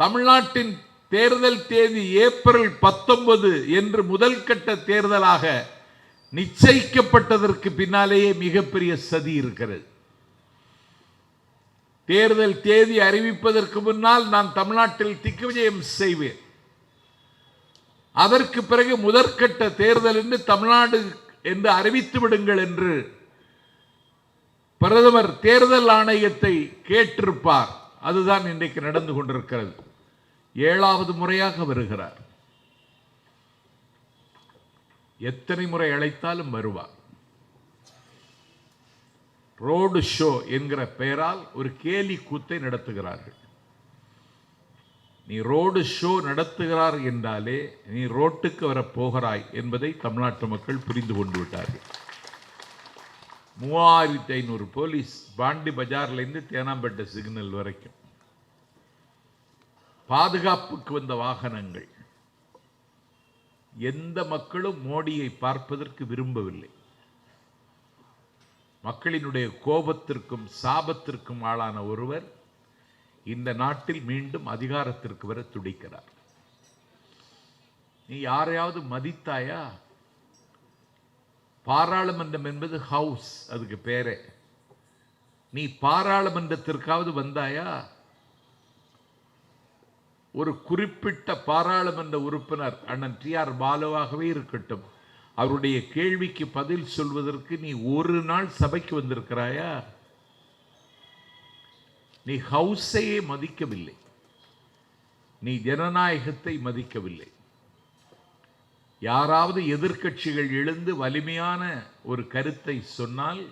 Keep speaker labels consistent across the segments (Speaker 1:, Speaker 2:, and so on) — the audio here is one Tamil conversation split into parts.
Speaker 1: தமிழ்நாட்டின் தேர்தல் தேதி ஏப்ரல் பத்தொன்பது என்று முதல் கட்ட தேர்தலாக நிச்சயிக்கப்பட்டதற்கு பின்னாலேயே மிகப்பெரிய சதி இருக்கிறது. தேர்தல் தேதி அறிவிப்பதற்கு முன்னால் நான் தமிழ்நாட்டில் திக்விஜயம் செய்வேன். அதற்கு பிறகு முதற்கட்ட தேர்தல் என்று தமிழ்நாடு என்று அறிவித்து விடுங்கள் என்று பிரதமர் தேர்தல் ஆணையத்தை கேட்டிருப்பார். அதுதான் இன்றைக்கு நடந்து கொண்டிருக்கிறது. ஏழாவது முறையாக வருகிறார். எத்தனை முறை அழைத்தாலும் வருவார். ரோடு ஷோ என்கிற பெயரால் ஒரு கேலி கூத்தை நடத்துகிறார்கள். நீ ரோடு ஷோ நடத்துகிறார் என்றாலே நீ ரோட்டுக்கு வரப் போகிறாய் என்பதை தமிழ்நாட்டு மக்கள் புரிந்து கொண்டு விட்டார்கள். மூவாயிரத்தி ஐநூறு போலீஸ் பாண்டி பஜார்லேருந்து தேனாம்பேட்டை சிக்னல் வரைக்கும். பாதுகாப்புக்கு வந்த வாகனங்கள். எந்த மக்களும் மோடியை பார்ப்பதற்கு விரும்பவில்லை. மக்களினுடைய கோபத்திற்கும் சாபத்திற்கும் ஆளான ஒருவர் இந்த நாட்டில் மீண்டும் அதிகாரத்திற்கு வர துடிக்கிறார். நீ யாரையாவது மதித்தாயா? பாராளுமன்றம் என்பது ஹவுஸ் அதுக்கு பேரே. நீ பாராளுமன்றத்திற்காவது வந்தாயா? ஒரு குறிப்பிட்ட பாராளுமன்ற உறுப்பினர் அண்ணன் டி ஆர் பாலுவாகவே இருக்கட்டும் அவருடைய கேள்விக்கு பதில் சொல்வதற்கு நீ ஒரு நாள் சபைக்கு வந்திருக்கிறாயா? நீ ஹவுஸையே மதிக்கவில்லை. நீ ஜனநாயகத்தை மதிக்கவில்லை. யாராவது எதிர்க்கட்சிகள் எழுந்து வலிமையான ஒரு கருத்தை சொன்னால்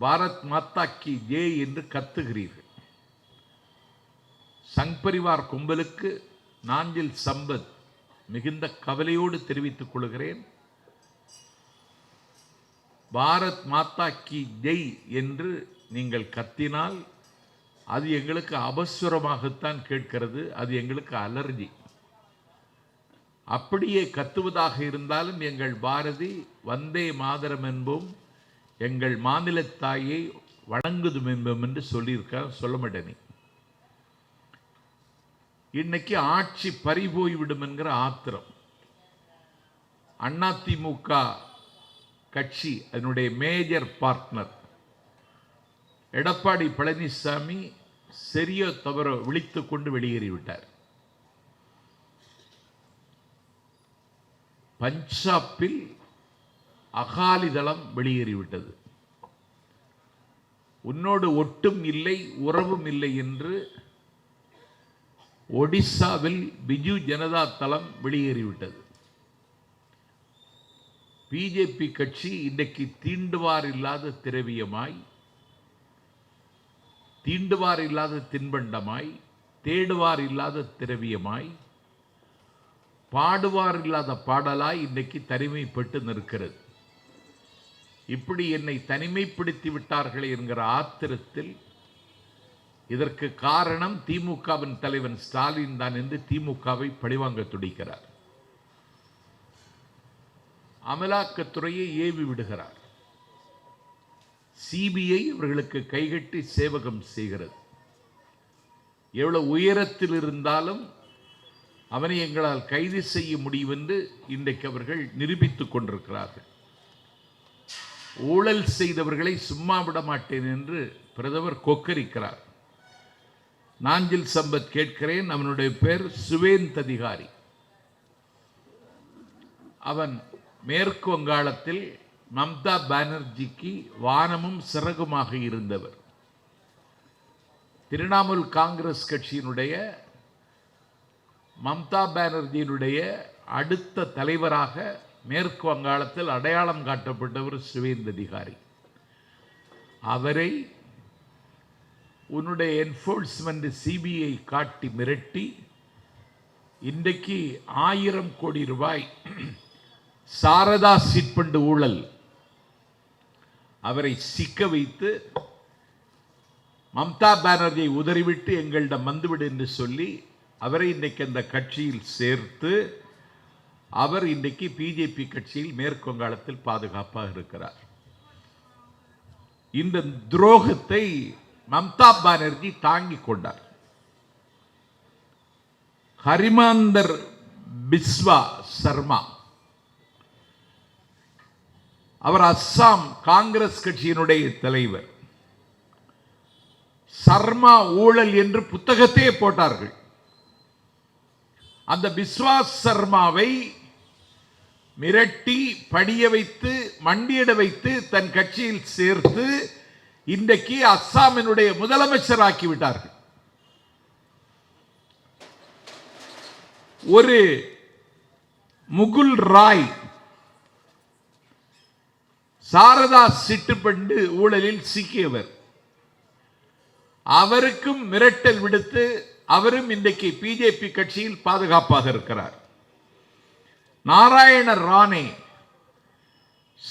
Speaker 1: பாரத் மாதா கி ஜே என்று கத்துகிறீர்கள். சங்பரிவார் கும்பலுக்கு நாஞ்சில் சம்பத் மிகுந்த கவலையோடு தெரிவித்துக் கொள்கிறேன். பாரத் மாதா கி ஜெய் என்று நீங்கள் கத்தினால் அது எங்களுக்கு அபஸ்வரமாகத்தான் கேட்கிறது அது எங்களுக்கு அலர்ஜி. அப்படியே கத்துவதாக இருந்தாலும் எங்கள் பாரதி வந்தே மாதரம் என்போம் எங்கள் மாநில தாயை வணங்குதும் என்போம் என்று சொல்லியிருக்க சொல்ல மாட்டேனே. இன்னைக்கு ஆட்சி பறிபோய்விடும் என்கிற ஆத்திரம். அதிமுக கட்சி அதனுடைய மேஜர் பார்ட்னர் எடப்பாடி பழனிசாமி சரியோ தவறோ விழித்துக் கொண்டு வெளியேறிவிட்டார் பஞ்சாபில் அகாலிதளம் வெளியேறிவிட்டது உன்னோடு ஒட்டும் இல்லை உறவும் இல்லை என்று ஒடிசாவில் பிஜு ஜனதா தளம் வெளியேறிவிட்டது. பிஜேபி கட்சி இன்றைக்கு தீண்டுவார் இல்லாத திரவியமாய் தீண்டுவார் இல்லாத தின்பண்டமாய் தேடுவார் இல்லாத திரவியமாய் பாடுவார் இல்லாத பாடலாய் இன்னைக்கு தனிமைப்பட்டு நிற்கிறது. இப்படி என்னை தனிமைப்படுத்தி விட்டார்கள் என்கிற ஆத்திரத்தில் இதற்கு காரணம் திமுகவின் தலைவன் ஸ்டாலின் தான் என்று திமுகவை பழிவாங்க துடிக்கிறார். அமலாக்கத்துறையை ஏவி விடுகிறார். சிபிஐ இவர்களுக்கு கைகட்டி சேவகம் செய்கிறது. எவ்வளவு உயரத்தில் இருந்தாலும் அவனை எங்களால் கைது செய்ய முடியும் என்று இன்றைக்கு அவர்கள் நிரூபித்துக் கொண்டிருக்கிறார்கள். ஊழல் செய்தவர்களை சும்மா விட மாட்டேன் என்று பிரதமர் கொக்கரிக்கிறார். நாஞ்சில் சம்பத் கேட்கிறேன் அவனுடைய பேர் சுவேந்த் அதிகாரி அவன் மேற்கு வங்காளத்தில் மம்தா பானர்ஜிக்கு வானமும் சிறகுமாக இருந்தவர். திரிணாமுல் காங்கிரஸ் கட்சியினுடைய மம்தா பானர்ஜியினுடைய அடுத்த தலைவராக மேற்கு வங்காளத்தில் அடையாளம் காட்டப்பட்டவர் சுவேந்த் அதிகாரி அவரை உன்னுடைய என்ஃபோர்ஸ்மெண்ட் சிபிஐ காட்டி மிரட்டி இன்றைக்கு ஆயிரம் கோடி ரூபாய் சாரதா சிட்பண்டு ஊழல். அவரை சிக்க வைத்து மம்தா பானர்ஜியை உதறிவிட்டு எங்களிடம் வந்துவிடு என்று சொல்லி அவரை இன்றைக்கு அந்த கட்சியில் சேர்த்து அவர் இன்றைக்கு பிஜேபி கட்சியில் மேற்கொங்காலத்தில் பாதுகாப்பாக இருக்கிறார். இந்த துரோகத்தை மம்தா பானர்ஜி தாங்கிக் கொண்டார். ஹரிமாந்தர் பிஸ்வா சர்மா. அவர் அஸ்ஸாம் காங்கிரஸ் கட்சியினுடைய தலைவர். சர்மா ஊழல் என்று புத்தகத்தையே போட்டார்கள். அந்த பிஸ்வாஸ் சர்மாவை மிரட்டி படிய வைத்து மண்டியிட வைத்து தன் கட்சியில் சேர்த்து இன்றைக்கு அஸ்ஸாமினுடைய முதலமைச்சர் விட்டார்கள் ஒரு முகுல் ராய் சாரதா சிட்டுப்பண்டு ஊழலில் சிக்கியவர். அவருக்கும் மிரட்டல் விடுத்து அவரும் இன்றைக்கு பிஜேபி கட்சியில் பாதுகாப்பாக இருக்கிறார். நாராயண ராணே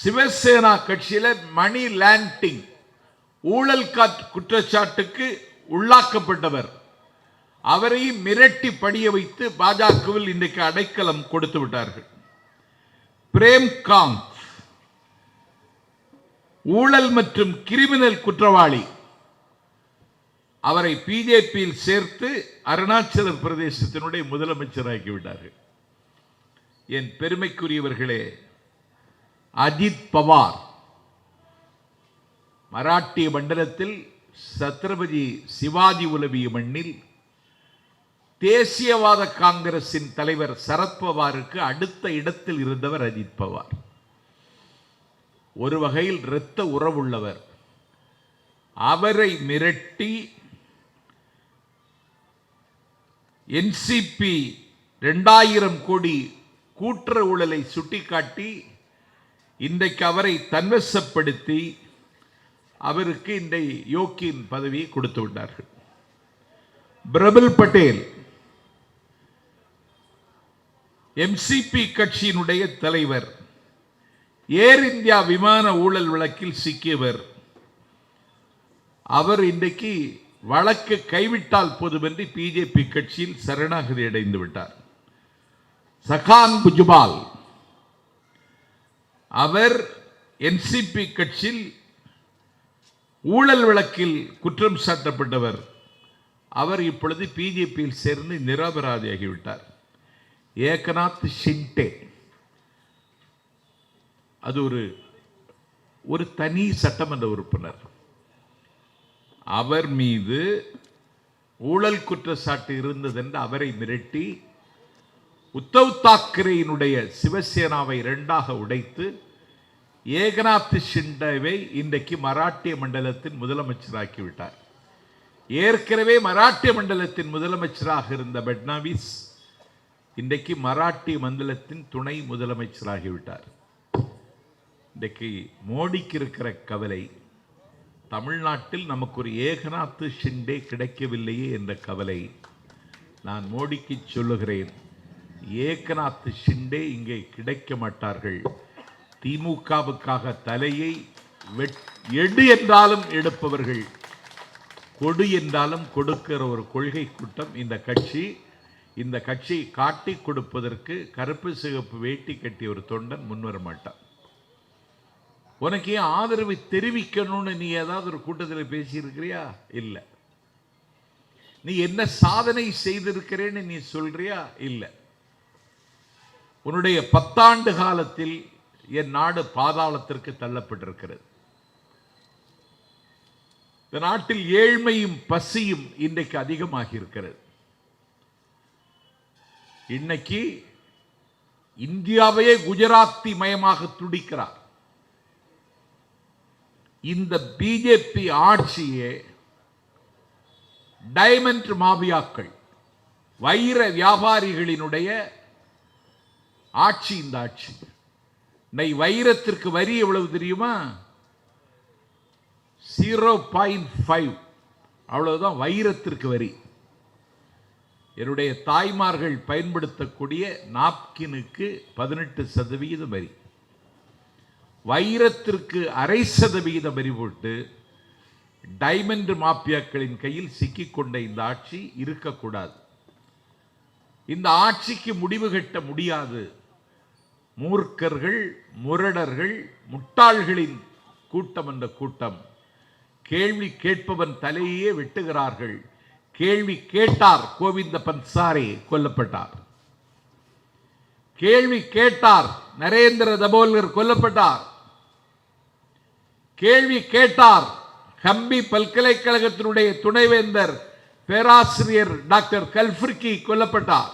Speaker 1: சிவசேனா கட்சியில மணி லேண்டிங் ஊழல் காட்- குற்றச்சாட்டுக்கு உள்ளாக்கப்பட்டவர். அவரையும் மிரட்டி படிய வைத்து பாஜகவில் இன்றைக்கு அடைக்கலம் கொடுத்து விட்டார்கள். பிரேம்காந்த் ஊழல் மற்றும் கிரிமினல் குற்றவாளி. அவரை பிஜேபியில் சேர்த்து அருணாச்சல பிரதேசத்தினுடைய முதலமைச்சராக்கிவிட்டார்கள் என் பெருமைக்குரியவர்களே அஜித் பவார் மராட்டிய மண்டலத்தில் சத்ரபதி சிவாஜி உலவிய மண்ணில் தேசியவாத காங்கிரசின் தலைவர் சரத்பவாருக்கு அடுத்த இடத்தில் இருந்தவர் அஜித் பவார். ஒரு வகையில் இரத்த உறவுள்ளவர். அவரை மிரட்டி என்சிபி ரெண்டாயிரம் கோடி கூட்டுற ஊழலை சுட்டிக்காட்டி இன்றைக்கு அவரை தன்வசப்படுத்தி அவருக்கு இந்த யோக்கியின் பதவியை கொடுத்து விட்டார்கள். பிரபல் பட்டேல் எம்சிபி கட்சியினுடைய தலைவர் ஏர் இந்தியா விமான ஊழல் வழக்கில் சிக்கியவர். அவர் இன்றைக்கு வழக்கு கைவிட்டால் போதுமென்று பிஜேபி கட்சியில் சரணாகதி அடைந்து விட்டார். சகான் புஜ்பால் அவர் என்சிபி கட்சியில் ஊழல் வழக்கில் குற்றம் சாட்டப்பட்டவர். அவர் இப்பொழுது பிஜேபியில் சேர்ந்து நிராபராதியாகிவிட்டார். ஏகநாத் ஷிண்டே. அது ஒரு ஒரு தனி சட்டமன்ற உறுப்பினர். அவர் மீது ஊழல் குற்றச்சாட்டு இருந்ததென்று அவரை மிரட்டி உத்தவ் தாக்கரேயினுடைய சிவசேனாவை இரண்டாக உடைத்து ஏகநாத் ஷிண்டேவை இன்றைக்கு மராட்டிய மண்டலத்தின் முதலமைச்சராக்கிவிட்டார். ஏற்கனவே மராட்டிய மண்டலத்தின் முதலமைச்சராக இருந்த பட்னாவிஸ் இன்றைக்கு மராட்டிய மண்டலத்தின் துணை முதலமைச்சராகிவிட்டார். இன்றைக்கு மோடிக்கு இருக்கிற கவலை தமிழ்நாட்டில் நமக்கு ஒரு ஏகநாத் ஷிண்டே கிடைக்கவில்லையே என்ற கவலை நான் மோடிக்கு சொல்லுகிறேன். ஏகநாத் ஷிண்டே இங்கே கிடைக்க மாட்டார்கள். திமுகவுக்காக தலையை வெட்- எடு என்றாலும் எடுப்பவர்கள் கொடு என்றாலும் கொடுக்கிற ஒரு கொள்கை கூட்டம் இந்த கட்சி. இந்த கட்சி காட்டி கொடுப்பதற்கு கருப்பு சிகப்பு வேட்டி கட்டிய ஒரு தொண்டன் முன்வர மாட்டான். உனக்கு ஏன் ஆதரவை தெரிவிக்கணும்னு நீ ஏதாவது ஒரு கூட்டத்தில் பேசியிருக்கிறியா? இல்லை. நீ என்ன சாதனை செய்திருக்கிறேன்னு நீ சொல்றியா? இல்லை. உன்னுடைய பத்தாண்டு காலத்தில் என் நாடு பாதாளத்திற்கு தள்ளப்பட்டிருக்கிறது. இந்த நாட்டில் ஏழ்மையும் பசியும் இன்றைக்கு அதிகமாகி இருக்கிறது இன்னைக்கு இந்தியாவையே குஜராத்தி மயமாக துடிக்கிறார். இந்த பிஜேபி ஆட்சியே டைமண்ட் மாபியாக்கள் வைர வியாபாரிகளினுடைய ஆட்சி இந்த ஆட்சி. நை வைரத்திற்கு வரி எவ்வளவு தெரியுமா? ஜீரோ பாயிண்ட் ஃபைவ் அவ்வளவுதான் வைரத்திற்கு வரி. என்னுடைய தாய்மார்கள் பயன்படுத்தக்கூடிய நாப்கினுக்கு பதினெட்டு சதவிகிதம் வரி. வைரத்திற்கு அரை சதவிகிதம் வரி போட்டு டைமண்ட் மாப்பியாக்களின் கையில் சிக்கிக்கொண்ட இந்த ஆட்சி இருக்கக்கூடாது. இந்த ஆட்சிக்கு முடிவு கட்ட முடியாது. மூர்க்கர்கள் முரடர்கள் முட்டாள்களின் கூட்டம் என்ற கூட்டம். கேள்வி கேட்பவன் தலையே வெட்டுகிறார்கள். கேள்வி கேட்டார் கோவிந்த பன்சாரி கொல்லப்பட்டார். கேள்வி கேட்டார் நரேந்திர தபோல்கர் கொல்லப்பட்டார். கேள்வி கேட்டார் கம்பி பல்கலைக்கழகத்தினுடைய துணைவேந்தர் பேராசிரியர் டாக்டர் கல்ஃபிர்கி கொல்லப்பட்டார்.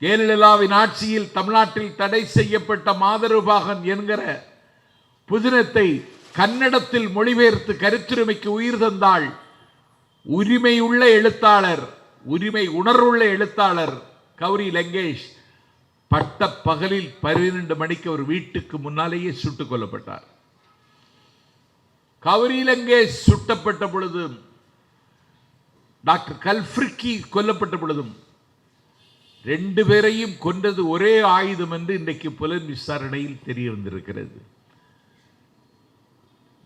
Speaker 1: ஜெயலலிதாவின் ஆட்சியில் தமிழ்நாட்டில் தடை செய்யப்பட்ட மாதருபாகன் என்கிற புதினத்தை கன்னடத்தில் மொழிபெயர்த்து கருத்துரிமைக்கு உயிர் தந்தாள் உரிமையுள்ள எழுத்தாளர் உரிமை உணர்வுள்ள எழுத்தாளர் கௌரி லங்கேஷ் பட்ட பகலில் பன்னிரண்டு மணிக்கு ஒரு வீட்டுக்கு முன்னாலேயே சுட்டுக் கொல்லப்பட்டார். கௌரி லங்கேஷ் சுட்டப்பட்ட பொழுதும் டாக்டர் கல்ஃப்ரிக்கி கொல்லப்பட்ட பொழுதும் ரெண்டு பேரையும் கொன்றது ஒரே ஆயுதம் என்று இன்றைக்கு புலன் விசாரணையில் தெரிய வந்திருக்கிறது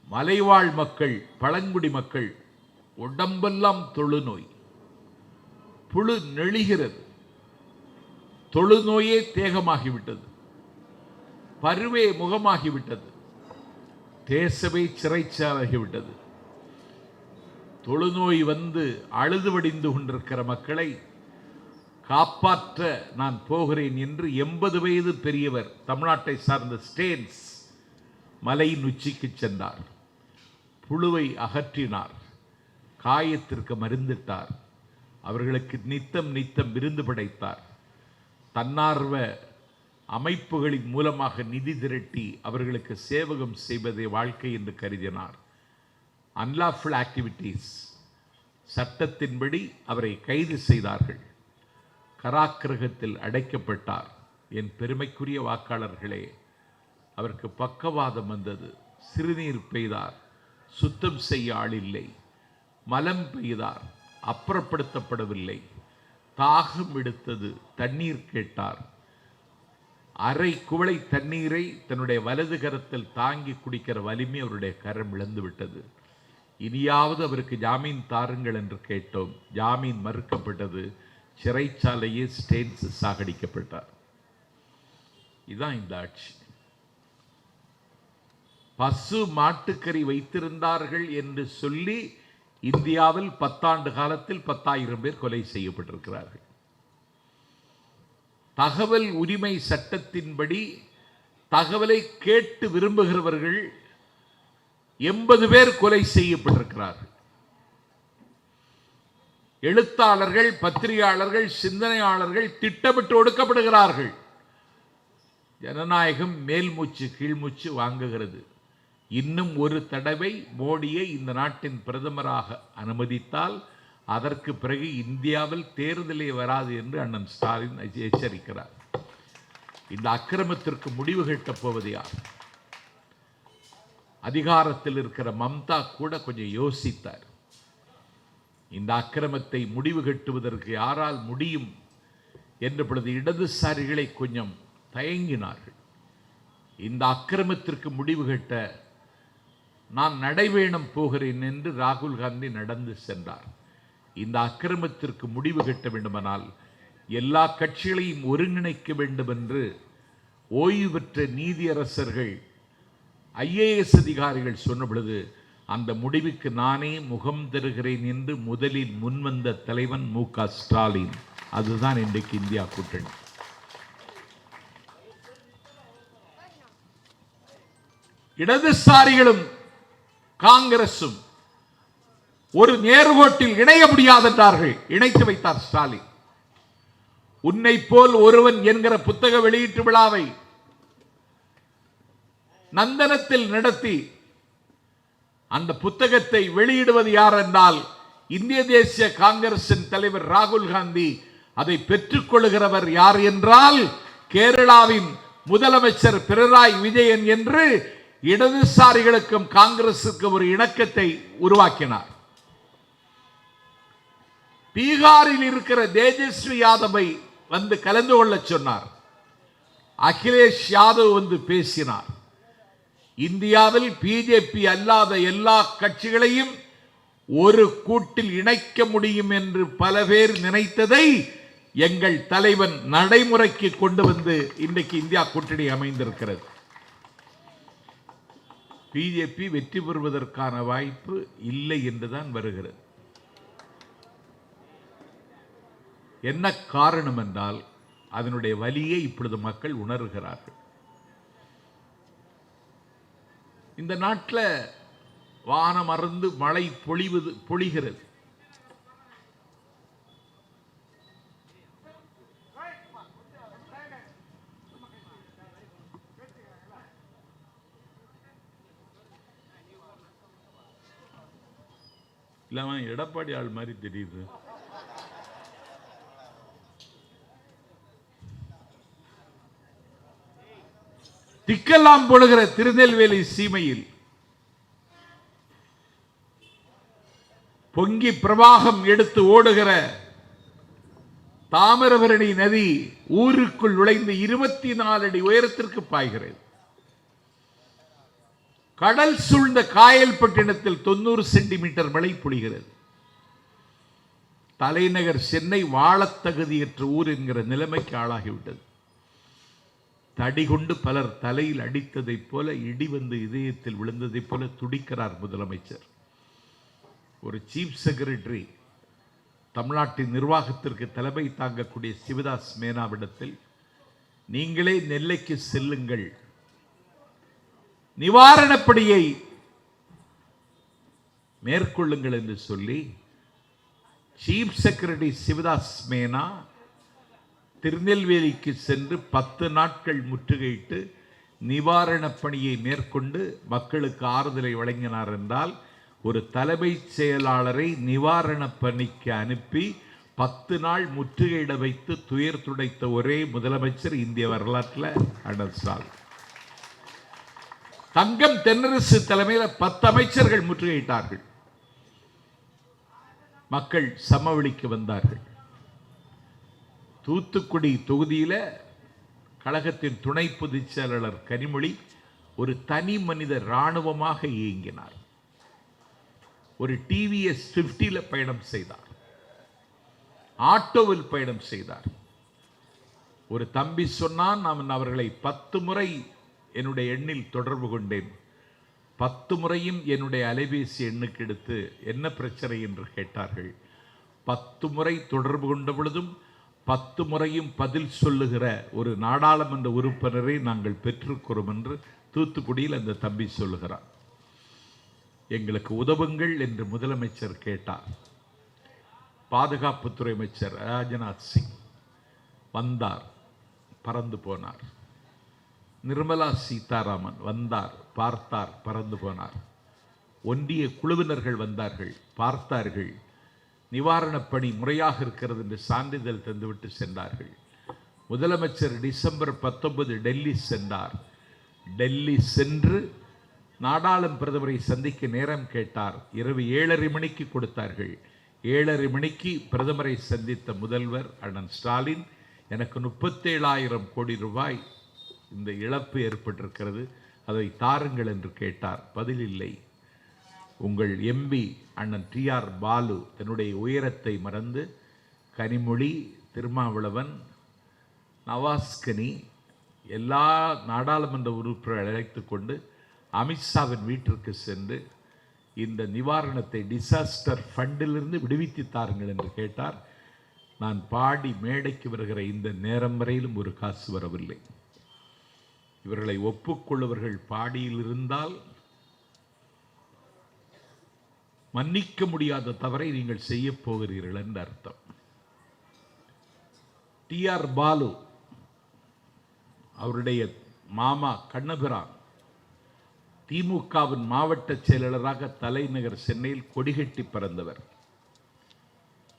Speaker 1: மலைவாழ் மக்கள் பழங்குடி மக்கள் உடம்பெல்லாம் தொழுநோய். புழு நெளிகிறது. தொழுநோயே தேகமாகிவிட்டது. பருவே முகமாகிவிட்டது. தேசமே சிறைச்சாலாகிவிட்டது தொழுநோய் வந்து அழுது வடிந்து கொண்டிருக்கிற மக்களை காப்பாற்ற நான் போகிறேன் என்று எண்பது வயது பெரியவர் தமிழ்நாட்டை சார்ந்த ஸ்டேன்ஸ் மலையின் உச்சிக்கு சென்றார். புழுவை அகற்றினார். காயத்திற்கு மருந்திட்டார். அவர்களுக்கு நித்தம் நித்தம் விருந்து படைத்தார். தன்னார்வ அமைப்புகளின் மூலமாக நிதி திரட்டி அவர்களுக்கு சேவகம் செய்வதே வாழ்க்கை என்று கருதினார். அன்லாஃபுல் ஆக்டிவிட்டீஸ் சட்டத்தின்படி அவரை கைது செய்தார்கள். கராக்கிரகத்தில் அடைக்கப்பட்டார். என் பெருமைக்குரிய வாக்காளர்களே அவருக்கு பக்கவாதம் வந்தது. சிறுநீர் பெய்தார். சுத்தம் செய்ய ஆளில்லை. மலம் பெய்தார். அப்புறப்படுத்தப்படவில்லை. தாகம் எடுத்தது தண்ணீர் கேட்டார். அரை குவளை தண்ணீரை தன்னுடைய வலது கரத்தில் தாங்கி குடிக்கிற வலிமை அவருடைய கரம் இழந்து விட்டது. இனியாவது அவருக்கு ஜாமீன் தாருங்கள் என்று கேட்டோம். ஜாமீன் மறுக்கப்பட்டது. சிறைச்சாலையே ஸ்டேட்ஸ் சாகடிக்கப்பட்டார். இதுதான் இந்த ஆட்சி. பசு மாட்டுக்கறி வைத்திருந்தார்கள் என்று சொல்லி இந்தியாவில் பத்தாண்டு காலத்தில் பத்தாயிரம் பேர் கொலை செய்யப்பட்டிருக்கிறார்கள். தகவல் உரிமை சட்டத்தின்படி தகவலை கேட்டு விரும்புகிறவர்கள் எண்பது பேர் கொலை செய்யப்பட்டிருக்கிறார்கள். எழுத்தாளர்கள் பத்திரிகையாளர்கள் சிந்தனையாளர்கள் திட்டமிட்டு ஒடுக்கப்படுகிறார்கள். ஜனநாயகம் மேல் மூச்சு கீழ்மூச்சு வாங்குகிறது. இன்னும் ஒரு தடவை மோடியை இந்த நாட்டின் பிரதமராக அனுமதித்தால் அதற்கு பிறகு இந்தியாவில் தேர்தலே வராது என்று அண்ணன் ஸ்டாலின் எச்சரிக்கிறார். இந்த அக்கிரமத்திற்கு முடிவு கட்டப் போவது யார்? அதிகாரத்தில் இருக்கிற மம்தா கூட கொஞ்சம் யோசித்தார். இந்த அக்கிரமத்தை முடிவு கட்டுவதற்கு யாரால் முடியும்? என்ற பொழுது இடதுசாரிகளை கொஞ்சம் தயங்கினார்கள். இந்த அக்கிரமத்திற்கு முடிவு கட்ட நான் நடைவேணம் போகிறேன் என்று ராகுல் காந்தி நடந்து சென்றார். இந்த அக்கிரமத்திற்கு முடிவு கட்ட வேண்டுமானால் எல்லா கட்சிகளையும் ஒருங்கிணைக்க வேண்டும் என்று ஓய்வு பெற்ற நீதியரசர்கள் ஐஏஎஸ் அதிகாரிகள் சொன்ன பொழுது அந்த முடிவுக்கு நானே முகம் தருகிறேன் என்று முதலில் முன்வந்த தலைவன் மு க ஸ்டாலின். அதுதான் இன்றைக்கு இந்தியா கூட்டணி. இடதுசாரிகளும் காங்கிரசும் ஒரு நேர்கோட்டில் இணைய முடியாதென்றார்கள். இணைத்து வைத்தார் ஸ்டாலின். உன்னை போல் ஒருவன் என்கிற புத்தக வெளியீட்டு விழாவை நந்தனத்தில் நடத்தி அந்த புத்தகத்தை வெளியிடுவது யார் என்றால் இந்திய தேசிய காங்கிரசின் தலைவர் ராகுல் காந்தி. அதை பெற்றுக்கொள்கிறவர் யார் என்றால் கேரளாவின் முதலமைச்சர் பினராயி விஜயன் என்று இடதுசாரிகளுக்கும் காங்கிரசுக்கும் ஒரு இணக்கத்தை உருவாக்கினார். பீகாரில் இருக்கிற தேஜஸ்வி யாதவை வந்து கலந்து கொள்ள சொன்னார். அகிலேஷ் யாதவ் வந்து பேசினார். இந்தியாவில் பிஜேபி அல்லாத எல்லா கட்சிகளையும் ஒரு கூட்டில் இணைக்க முடியும் என்று பல பேர் நினைத்ததை எங்கள் தலைவன் நடைமுறைக்கு கொண்டு வந்து இன்றைக்கு இந்தியா கூட்டணி அமைந்திருக்கிறது. பிஜேபி வெற்றி பெறுவதற்கான வாய்ப்பு இல்லை என்றுதான் வருகிறது. என்ன காரணம் என்றால் அதனுடைய வலியை இப்பொழுது மக்கள் உணர்கிறார்கள். இந்த நாட்டில் வானம் அறந்து மழை பொழிவது பொழிகிறது. இல்லாம எடப்பாடி ஆள் மாதிரி தெரியுது. திக்கெல்லாம் பொழுகிற திருநெல்வேலி சீமையில் பொங்கி பிரவாகம் எடுத்து ஓடுகிற தாமிரபரணி நதி ஊருக்குள் நுழைந்து இருபத்தி நாலு அடி உயரத்திற்கு பாய்கிறது. கடல் சூழ்ந்த காயல்பட்டினத்தில் தொண்ணூறு சென்டிமீட்டர் மழை பொழிகிறது. தலைநகர் சென்னை வாழத்தகுதியற்ற ஊர் என்கிற நிலைமைக்கு ஆளாகிவிட்டது. தடி கொண்டு பலர் தலையில் அடித்ததைப் போல இடி வந்து இதயத்தில் விழுந்ததைப் போல துடிக்கிறார் முதலமைச்சர். ஒரு சீஃப் செக்ரட்டரி தமிழ்நாட்டின் நிர்வாகத்திற்கு தலைமை தாங்கக்கூடிய சிவதாஸ் மேனாவிடத்தில் நீங்களே நெல்லைக்கு செல்லுங்கள். நிவாரணப்படியை மேற்கொள்ளுங்கள் என்று சொல்லி சீஃப் செக்ரட்டரி சிவதாஸ் மேனா திருநெல்வேலிக்கு சென்று பத்து நாட்கள் முற்றுகையிட்டு நிவாரணப் பணியை மேற்கொண்டு மக்களுக்கு ஆறுதலை வழங்கினார் என்றால் ஒரு தலைமைச் செயலாளரை நிவாரணப் பணிக்கு அனுப்பி பத்து நாள் முற்றுகையிட வைத்து துயர் துடைத்த ஒரே முதலமைச்சர் இந்திய வரலாற்றில் அண்ணல் ஸ்டாலின் தங்கம் தென்னரசு தலைமையில் பத்து அமைச்சர்கள் முற்றுகையிட்டார்கள். மக்கள் சமவெளிக்கு வந்தார்கள். தூத்துக்குடி தொகுதியில் கழகத்தின் துணை பொதுச் செயலாளர் கனிமொழி ஒரு தனி மனித இராணுவமாக இயங்கினார். ஒரு டிவிஎஸ் பிப்டியில் பயணம் செய்தார். ஆட்டோவில் பயணம் செய்தார். ஒரு தம்பி சொன்னான் நான் அவர்களை பத்து முறை என்னுடைய எண்ணில் தொடர்பு கொண்டேன். பத்து முறையும் என்னுடைய அலைபேசி எண்ணுக்கு எடுத்து என்ன பிரச்சனை? என்று கேட்டார்கள். பத்து முறை தொடர்பு கொண்ட பொழுதும் பத்து முறையும் பதில் சொல்லுகிற ஒரு நாடாளுமன்ற உறுப்பினரை நாங்கள் பெற்றிருக்கிறோம் என்று தூத்துக்குடியில் அந்த தம்பி சொல்லுகிறார் எங்களுக்கு உதவுங்கள் என்று முதலமைச்சர் கேட்டார். பாதுகாப்புத்துறை அமைச்சர் ராஜ்நாத் சிங் வந்தார் பறந்து போனார். நிர்மலா சீதாராமன் வந்தார் பார்த்தார் பறந்து போனார். ஒன்றிய குழுவினர்கள் வந்தார்கள் பார்த்தார்கள். நிவாரணப் பணி முறையாக இருக்கிறது என்று சான்றிதழ் தந்துவிட்டு சென்றார்கள். முதலமைச்சர் டிசம்பர் பத்தொன்பது டெல்லி சென்றார். டெல்லி சென்று நாடாளும் பிரதமரை சந்திக்க நேரம் கேட்டார். இரவு ஏழரை மணிக்கு கொடுத்தார்கள். ஏழரை மணிக்கு பிரதமரை சந்தித்த முதல்வர் அண்ணன் ஸ்டாலின் எனக்கு முப்பத்தேழாயிரம் கோடி ரூபாய் இந்த இழப்பு ஏற்பட்டிருக்கிறது. அதை தாருங்கள் என்று கேட்டார். பதில் இல்லை. உங்கள் எம்பி அண்ணன் டி ஆர் பாலு தன்னுடைய உயரத்தை மறந்து கனிமொழி திருமாவளவன் நவாஸ்கனி எல்லா நாடாளுமன்ற உறுப்பினர்கள் அழைத்து கொண்டு அமித்ஷாவின் வீட்டிற்கு சென்று இந்த நிவாரணத்தை டிசாஸ்டர் ஃபண்டிலிருந்து விடுவித்து தாருங்கள் என்று கேட்டார். நான் பாடி மேடைக்கு வருகிற இந்த நேரம் வரையிலும் ஒரு காசு வரவில்லை. இவர்களை ஒப்புக்கொள்ளுவர்கள் பாடியில் இருந்தால் மன்னிக்க முடியாத தவறை நீங்கள் செய்ய போகிறீர்கள் என்று அர்த்தம். டி ஆர் பாலு அவருடைய மாமா கண்ணபிரான் திமுகவின் மாவட்ட செயலாளராக தலைநகர் சென்னையில் கொடிகட்டி பறந்தவர்.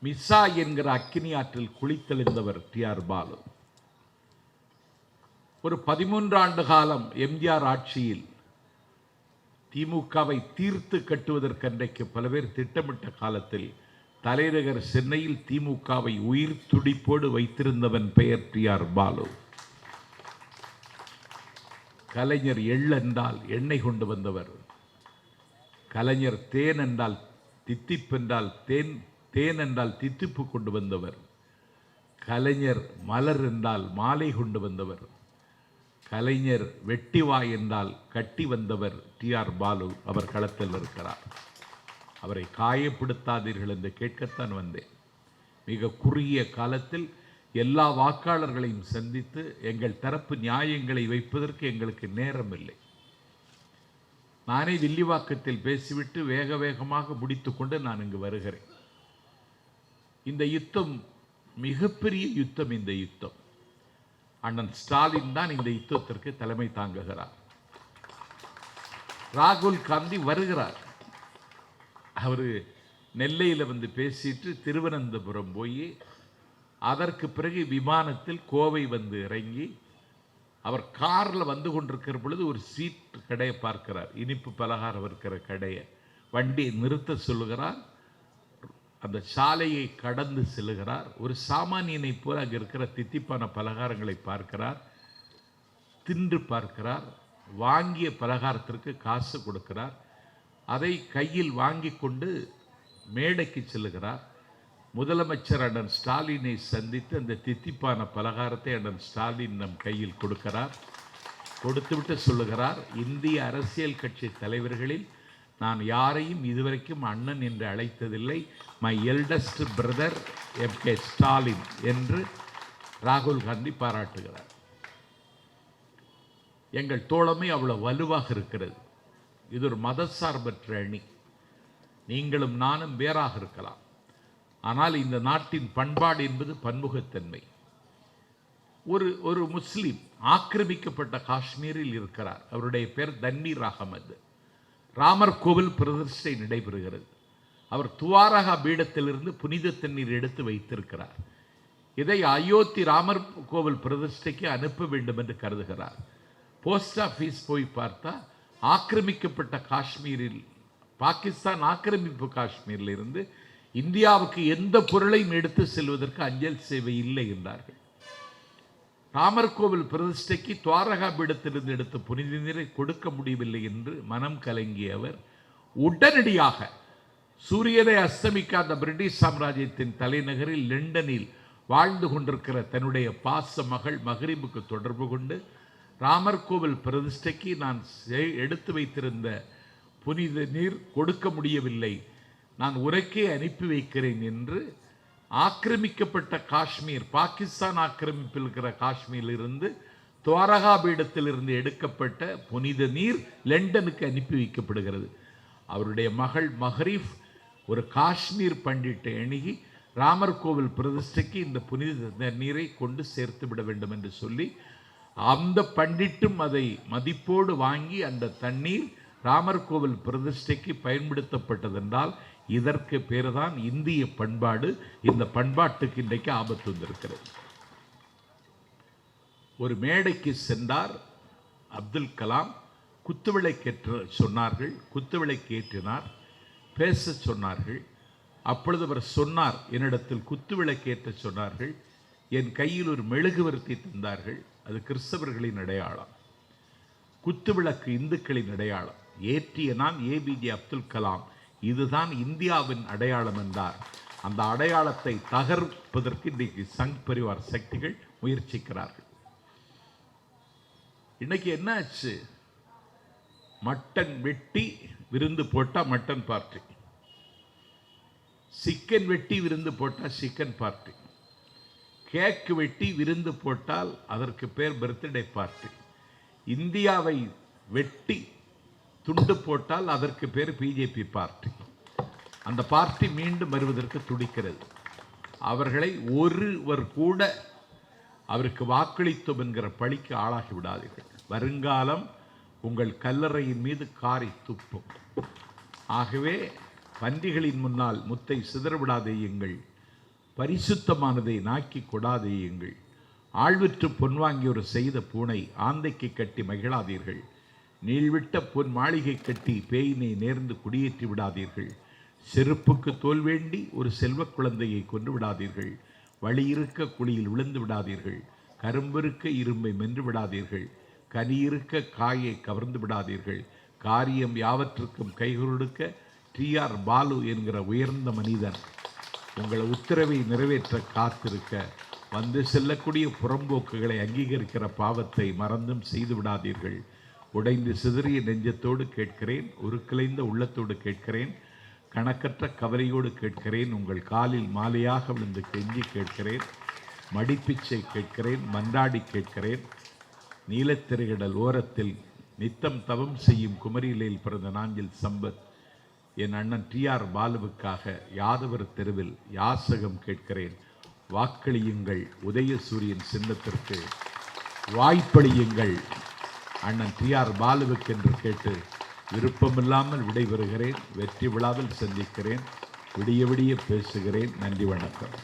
Speaker 1: மிஸ்ஸா என்கிற அக்கினி ஆற்றில் குளித்தெழுந்தவர் டி ஆர் பாலு. ஒரு பதிமூன்று ஆண்டு காலம் எம்ஜிஆர் ஆட்சியில் திமுகவை தீர்த்து கட்டுவதற்கன்றைக்கு பல பேர் திட்டமிட்ட காலத்தில் தலைநகர் சென்னையில் திமுகவை உயிர் துடிப்போடு வைத்திருந்தவன் பெயர் டி ஆர் பாலு. கலைஞர் எள் என்றால் எண்ணெய் கொண்டு வந்தவர். கலைஞர் தேன் என்றால் தித்திப்பென்றால் தேன் தேன் என்றால் தித்திப்பு கொண்டு வந்தவர். கலைஞர் மலர் என்றால் மாலை கொண்டு வந்தவர். கலைஞர் வெட்டிவா என்றால் கட்டி வந்தவர் டி ஆர் பாலு அவர் களத்தில் இருக்கிறார். அவரை காயப்படுத்தாதீர்கள் என்று கேட்கத்தான் வந்தேன். மிக குறுகிய காலத்தில் எல்லா வாக்காளர்களையும் சந்தித்து எங்கள் தரப்பு நியாயங்களை வைப்பதற்கு எங்களுக்கு நேரம் இல்லை நானே வில்லிவாக்கத்தில் பேசிவிட்டு வேக வேகமாக முடித்துக்கொண்டு நான் இங்கு வருகிறேன். இந்த யுத்தம் மிகப்பெரிய யுத்தம் இந்த யுத்தம். அண்ணன் ஸ்டாலின் தான் இந்த யுத்தத்திற்கு தலைமை தாங்குகிறார். ராகுல் காந்தி வருகிறார். அவர் நெல்லையில் வந்து பேசிட்டு திருவனந்தபுரம் போய் அதற்கு பிறகு விமானத்தில் கோவை வந்து இறங்கி அவர் காரில் வந்து கொண்டிருக்கிற பொழுது ஒரு சீட் கடையை பார்க்கிறார். இனிப்பு பலகாரம் இருக்கிற கடையை. வண்டியை நிறுத்த சொல்லுகிறார். அந்த சாலையை கடந்து செல்லுகிறார். ஒரு சாமானியனை போல அங்கே இருக்கிற தித்திப்பான பலகாரங்களை பார்க்கிறார். தின்று பார்க்கிறார். வாங்கிய பலகாரத்திற்கு காசு கொடுக்கிறார். அதை கையில் வாங்கி கொண்டு மேடைக்கு செல்லுகிறார். முதலமைச்சர் அண்ணன் ஸ்டாலினை சந்தித்து அந்த தித்திப்பான பலகாரத்தை அண்ணன் ஸ்டாலின் நம் கையில் கொடுக்கிறார். கொடுத்துவிட்டு சொல்லுகிறார். இந்திய அரசியல் கட்சி தலைவர்களில் நான் யாரையும் இதுவரைக்கும் அண்ணன் என்று அழைத்ததில்லை. My eldest brother M K Stalin என்று ராகுல் காந்தி பாராட்டுகிறார். எங்கள் தோழமை அவ்வளோ வலுவாக இருக்கிறது. இது ஒரு மதசார்பற்ற அணி. நீங்களும் நானும் வேறாக இருக்கலாம். ஆனால் இந்த நாட்டின் பண்பாடு என்பது பன்முகத்தன்மை. ஒரு ஒரு முஸ்லீம் ஆக்கிரமிக்கப்பட்ட காஷ்மீரில் இருக்கிறார். அவருடைய பேர் தன்வீர் அகமது. ராமர் கோவில் பிரதிஷ்டை நடைபெறுகிறது. அவர் துவாரகா பீடத்திலிருந்து புனித தண்ணீர் எடுத்து வைத்திருக்கிறார். இதை அயோத்தி ராமர் கோவில் பிரதிஷ்டைக்கு அனுப்ப வேண்டும் என்று கருதுகிறார். போஸ்ட் ஆஃபீஸ் போய் பார்த்தா ஆக்கிரமிக்கப்பட்ட காஷ்மீரில் பாகிஸ்தான் ஆக்கிரமிப்பு காஷ்மீரில் இருந்து இந்தியாவுக்கு எந்த பொருளையும் எடுத்து செல்வதற்கு அஞ்சல் சேவை இல்லை என்றார்கள். ராமர் கோவில் பிரதிஷ்டைக்கு துவாரகா பீடத்திலிருந்து எடுத்த புனித நீரை கொடுக்க முடியவில்லை என்று மனம் கலங்கிய அவர் உடனடியாக சூரியனை அஸ்தமிக்காத பிரிட்டிஷ் சாம்ராஜ்யத்தின் தலைநகரில் லண்டனில் வாழ்ந்து கொண்டிருக்கிற தன்னுடைய பாச மகள் மகரிபுக்கு தொடர்பு கொண்டு ராமர் கோவில் பிரதிஷ்டைக்கு நான் செ- எடுத்து வைத்திருந்த புனித நீர் கொடுக்க முடியவில்லை. நான் உரைக்கே அனுப்பி வைக்கிறேன் என்று ஆக்கிரமிக்கப்பட்ட காஷ்மீர் பாகிஸ்தான் ஆக்கிரமிப்பில் இருக்கிற காஷ்மீரிலிருந்து துவாரகா பீடத்திலிருந்து எடுக்கப்பட்ட புனித நீர் லண்டனுக்கு அனுப்பி வைக்கப்படுகிறது. அவருடைய மகள் மஹரீஃப் ஒரு காஷ்மீர் பண்டிட்டை அணுகி ராமர் கோவில் பிரதிஷ்டைக்கு இந்த புனித நீரை கொண்டு சேர்த்து விட வேண்டும் என்று சொல்லி அந்த பண்டிட்டும் அதை மதிப்போடு வாங்கி அந்த தண்ணீர் ராமர் கோவில் பிரதிஷ்டைக்கு பயன்படுத்தப்பட்டதென்றால் இதற்கு பேர் தான் இந்திய பண்பாடு. இந்த பண்பாட்டுக்கு இன்றைக்கு ஆபத்து வந்திருக்கிறது. ஒரு மேடைக்கு சென்றார் அப்துல் கலாம். குத்துவிளக்கேற்ற சொன்னார்கள். குத்துவிளக்கேற்றினார் பேச சொன்னார்கள். அப்பொழுது அவர் சொன்னார் என்னிடத்தில் குத்துவிளக்கேற்ற சொன்னார்கள். என் கையில் ஒரு மெழுகுவர்த்தி தந்தார்கள். அது கிறிஸ்தவர்களின் அடையாளம். குத்துவிளக்கு இந்துக்களின் அடையாளம். ஏற்றிய நான் ஏபிஜே அப்துல் கலாம். இதுதான் இந்தியாவின் அடையாளம் என்றார். அந்த அடையாளத்தை தகர்ப்பதற்கு இன்றைக்கு சங் பரிவார் சக்திகள் முயற்சிக்கிறார்கள். இன்னைக்கு என்ன ஆச்சு மட்டன் வெட்டி விருந்து போட்டால் மட்டன் பார்ட்டி. சிக்கன் வெட்டி விருந்து போட்டால் சிக்கன் பார்ட்டி. கேக்கு வெட்டி விருந்து போட்டால் அதற்கு பேர் பர்த்டே பார்ட்டி. இந்தியாவை வெட்டி துண்டு போட்டால் அதற்கு பேர் பிஜேபி பார்ட்டி. அந்த பார்ட்டி மீண்டும் வருவதற்கு துடிக்கிறது. அவர்களை ஒருவர் கூட அவருக்கு வாக்களித்தோம் என்கிற பழிக்கு ஆளாகி விடாதீர்கள். வருங்காலம் உங்கள் கல்லறையின் மீது காரி துப்பும். ஆகவே பன்றிகளின் முன்னால் முத்தை சிதறவிடாதேயுங்கள் பரிசுத்தமானதை நாக்கி கொடாதேயுங்கள் ஆழ்விற்று பொன்வாங்கியோர் செய்த பூனை ஆந்தைக்கு கட்டி மகிழாதீர்கள். நீள்விட்ட பொன் மாளிகை கட்டி பேயினை நேர்ந்து குடியேற்றி விடாதீர்கள். செருப்புக்கு தோல் வேண்டி ஒரு செல்வக் குழந்தையை கொன்று விடாதீர்கள். வழியிருக்க குழியில் விழுந்து விடாதீர்கள். கரும்பிருக்க இரும்பை மென்று விடாதீர்கள். கனியிருக்க காயை கவர்ந்து விடாதீர்கள். காரியம் யாவற்றுக்கும் கைகொடுக்க டிஆர் பாலு என்கிற உயர்ந்த மனிதன் உங்களை உத்தரவை நிறைவேற்ற காத்திருக்க வந்து செல்லக்கூடிய புறம்போக்குகளை அங்கீகரிக்கிற பாவத்தை மறந்தும் செய்து விடாதீர்கள். உடைந்து சிதறிய நெஞ்சத்தோடு கேட்கிறேன் உருக்கிளைந்த உள்ளத்தோடு கேட்கிறேன் கணக்கற்ற கவலையோடு கேட்கிறேன் உங்கள் காலில் மாலையாக விழுந்து கெஞ்சி கேட்கிறேன் மடிப்பிச்சை கேட்கிறேன் மன்றாடி கேட்கிறேன். நீலத்திரையிடல் ஓரத்தில் நித்தம் தவம் செய்யும் குமரியிலேயில் பிறந்த நாஞ்சில் சம்பத் என் அண்ணன் டி ஆர் பாலுவுக்காக யாதவர் தெருவில் யாசகம் கேட்கிறேன். வாக்களியுங்கள் உதயசூரியன் சின்னத்திற்கு வாய்ப்பளியுங்கள் அண்ணன் டி ஆர் பாலுவுக்கு என்று கேட்டு விருப்பமில்லாமல் விடைபெறுகிறேன். வெற்றி விழாவில் சந்திக்கிறேன். விடிய விடிய பேசுகிறேன். நன்றி வணக்கம்.